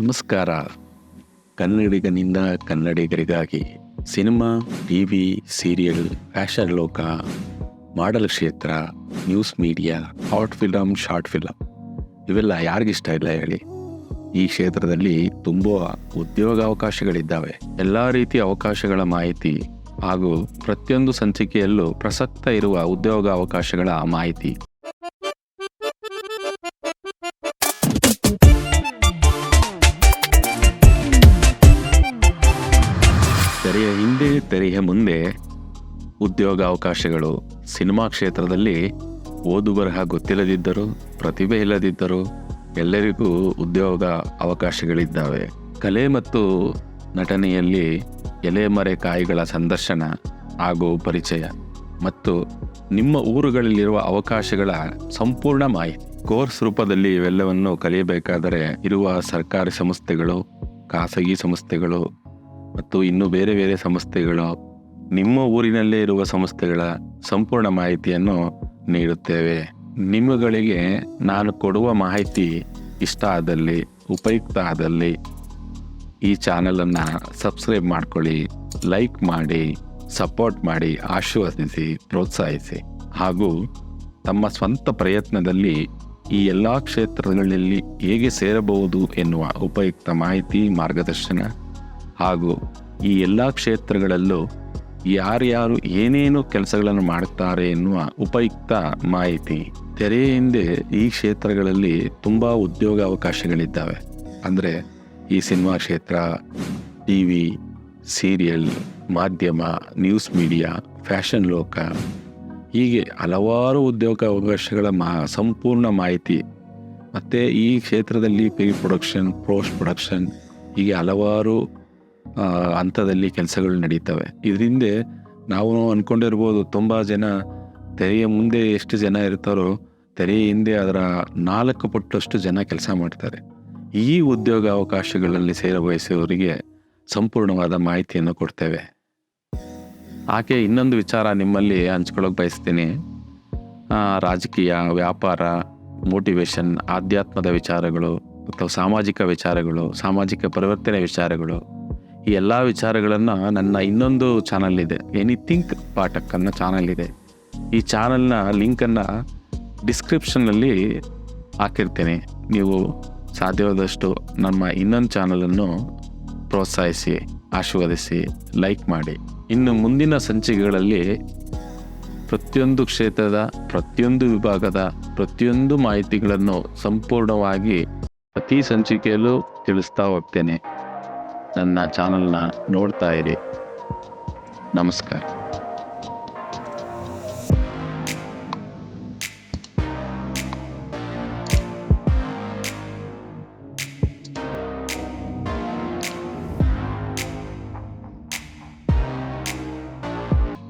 ನಮಸ್ಕಾರ. ಕನ್ನಡಿಗನಿಂದ ಕನ್ನಡಿಗರಿಗಾಗಿ cinema T V serial, fashion ಲೋಕ, ಮಾಡಲ್ ಕ್ಷೇತ್ರ, news media, hot film short film ಇವೆಲ್ಲ ಯಾರಿಗಿಷ್ಟ ಇಲ್ಲ ಹೇಳಿ. ಈ ಕ್ಷೇತ್ರದಲ್ಲಿ ತುಂಬ ಉದ್ಯೋಗಾವಕಾಶಗಳಿದ್ದಾವೆ. ಎಲ್ಲ ರೀತಿಯ ಅವಕಾಶಗಳ ಮಾಹಿತಿ ಹಾಗೂ ಪ್ರತಿಯೊಂದು ಸಂಚಿಕೆಯಲ್ಲೂ ಪ್ರಸಕ್ತ ಇರುವ ಉದ್ಯೋಗ ಅವಕಾಶಗಳ ಮಾಹಿತಿ ತೆರೆಯ ಮುಂದೆ ಉದ್ಯೋಗ ಅವಕಾಶಗಳು ಸಿನಿಮಾ ಕ್ಷೇತ್ರದಲ್ಲಿ ಓದು ಬರಹ ಗೊತ್ತಿಲ್ಲದಿದ್ದರೂ ಪ್ರತಿಭೆ ಇಲ್ಲದಿದ್ದರೂ ಎಲ್ಲರಿಗೂ ಉದ್ಯೋಗ ಅವಕಾಶಗಳಿದ್ದಾವೆ. ಕಲೆ ಮತ್ತು ನಟನೆಯಲ್ಲಿ ಎಲೆಮರೆ ಕಾಯಿಗಳ ಸಂದರ್ಶನ ಹಾಗೂ ಪರಿಚಯ ಮತ್ತು ನಿಮ್ಮ ಊರುಗಳಲ್ಲಿರುವ ಅವಕಾಶಗಳ ಸಂಪೂರ್ಣ ಮಾಹಿತಿ. ಕೋರ್ಸ್ ರೂಪದಲ್ಲಿ ಇವೆಲ್ಲವನ್ನು ಕಲಿಯಬೇಕಾದರೆ ಇರುವ ಸರ್ಕಾರಿ ಸಂಸ್ಥೆಗಳು, ಖಾಸಗಿ ಸಂಸ್ಥೆಗಳು ಮತ್ತು ಇನ್ನು ಬೇರೆ ಬೇರೆ ಸಂಸ್ಥೆಗಳು ನಿಮ್ಮ ಊರಿನಲ್ಲೇ ಇರುವ ಸಂಸ್ಥೆಗಳ ಸಂಪೂರ್ಣ ಮಾಹಿತಿಯನ್ನು ನೀಡುತ್ತೇವೆ. ನಿಮ್ಮಗಳಿಗೆ ನಾನು ಕೊಡುವ ಮಾಹಿತಿ ಇಷ್ಟ ಆದಲ್ಲಿ, ಉಪಯುಕ್ತ ಆದಲ್ಲಿ ಈ ಚಾನಲನ್ನು ಸಬ್ಸ್ಕ್ರೈಬ್ ಮಾಡ್ಕೊಳ್ಳಿ, ಲೈಕ್ ಮಾಡಿ, ಸಪೋರ್ಟ್ ಮಾಡಿ, ಆಶೀರ್ವದಿಸಿ, ಪ್ರೋತ್ಸಾಹಿಸಿ. ಹಾಗೂ ತಮ್ಮ ಸ್ವಂತ ಪ್ರಯತ್ನದಲ್ಲಿ ಈ ಎಲ್ಲ ಕ್ಷೇತ್ರಗಳಲ್ಲಿ ಹೇಗೆ ಸೇರಬಹುದು ಎನ್ನುವ ಉಪಯುಕ್ತ ಮಾಹಿತಿ ಮಾರ್ಗದರ್ಶನ ಹಾಗೂ ಈ ಎಲ್ಲ ಕ್ಷೇತ್ರಗಳಲ್ಲೂ ಯಾರ್ಯಾರು ಏನೇನು ಕೆಲಸಗಳನ್ನು ಮಾಡುತ್ತಾರೆ ಎನ್ನುವ ಉಪಯುಕ್ತ ಮಾಹಿತಿ. ತೆರೆಯ ಹಿಂದೆ ಈ ಕ್ಷೇತ್ರಗಳಲ್ಲಿ ತುಂಬ ಉದ್ಯೋಗ ಅವಕಾಶಗಳಿದ್ದಾವೆ. ಅಂದರೆ ಈ ಸಿನಿಮಾ ಕ್ಷೇತ್ರ, ಟಿ ವಿ, ಸೀರಿಯಲ್, ಮಾಧ್ಯಮ, ನ್ಯೂಸ್ ಮೀಡಿಯಾ, ಫ್ಯಾಷನ್ ಲೋಕ, ಹೀಗೆ ಹಲವಾರು ಉದ್ಯೋಗ ಅವಕಾಶಗಳ ಮಾ ಸಂಪೂರ್ಣ ಮಾಹಿತಿ. ಮತ್ತು ಈ ಕ್ಷೇತ್ರದಲ್ಲಿ ಪ್ರೀ ಪ್ರೊಡಕ್ಷನ್, ಪೋಸ್ಟ್ ಪ್ರೊಡಕ್ಷನ್ ಹೀಗೆ ಹಲವಾರು ಹಂತದಲ್ಲಿ ಕೆಲಸಗಳು ನಡೀತವೆ. ಇದರಿಂದ ನಾವು ಅಂದ್ಕೊಂಡಿರ್ಬೋದು ತುಂಬ ಜನ ತೆರೆಯ ಮುಂದೆ ಎಷ್ಟು ಜನ ಇರ್ತಾರೋ ತೆರೆಯ ಹಿಂದೆ ಅದರ ನಾಲ್ಕು ಪಟ್ಟಷ್ಟು ಜನ ಕೆಲಸ ಮಾಡ್ತಾರೆ. ಈ ಉದ್ಯೋಗ ಅವಕಾಶಗಳಲ್ಲಿ ಸೇರ ಬಯಸುವವರಿಗೆ ಸಂಪೂರ್ಣವಾದ ಮಾಹಿತಿಯನ್ನು ಕೊಡ್ತೇವೆ. ಆಕೆ ಇನ್ನೊಂದು ವಿಚಾರ ನಿಮ್ಮಲ್ಲಿ ಹಂಚ್ಕೊಳ್ಳೋಕೆ ಬಯಸ್ತೀನಿ. ರಾಜಕೀಯ, ವ್ಯಾಪಾರ ಮೋಟಿವೇಶನ್ ಆಧ್ಯಾತ್ಮದ ವಿಚಾರಗಳು, ಅಥವಾ ಸಾಮಾಜಿಕ ವಿಚಾರಗಳು, ಸಾಮಾಜಿಕ ಪರಿವರ್ತನೆ ವಿಚಾರಗಳು ಈ ಎಲ್ಲ ವಿಚಾರಗಳನ್ನು ನನ್ನ ಇನ್ನೊಂದು ಚಾನಲ್ ಇದೆ. ಎನಿಥಿಂಕ್ ಪಾಠಕ್ ಅನ್ನೋ ಚಾನಲ್ ಇದೆ. ಈ ಚಾನಲ್ನ ಲಿಂಕನ್ನು ಡಿಸ್ಕ್ರಿಪ್ಷನ್ನಲ್ಲಿ ಹಾಕಿರ್ತೇನೆ. ನೀವು ಸಾಧ್ಯವಾದಷ್ಟು ನಮ್ಮ ಇನ್ನೊಂದು ಚಾನಲನ್ನು ಪ್ರೋತ್ಸಾಹಿಸಿ, ಆಶೀರ್ವದಿಸಿ ಲೈಕ್ ಮಾಡಿ. ಇನ್ನು ಮುಂದಿನ ಸಂಚಿಕೆಗಳಲ್ಲಿ ಪ್ರತಿಯೊಂದು ಕ್ಷೇತ್ರದ, ಪ್ರತಿಯೊಂದು ವಿಭಾಗದ, ಪ್ರತಿಯೊಂದು ಮಾಹಿತಿಗಳನ್ನು ಸಂಪೂರ್ಣವಾಗಿ ಪ್ರತಿ ಸಂಚಿಕೆಯಲ್ಲೂ ತಿಳಿಸ್ತಾ ಹೋಗ್ತೇನೆ. ನನ್ನ ಚಾನಲ್ನ ನೋಡ್ತಾ ಇರಿ. ನಮಸ್ಕಾರ.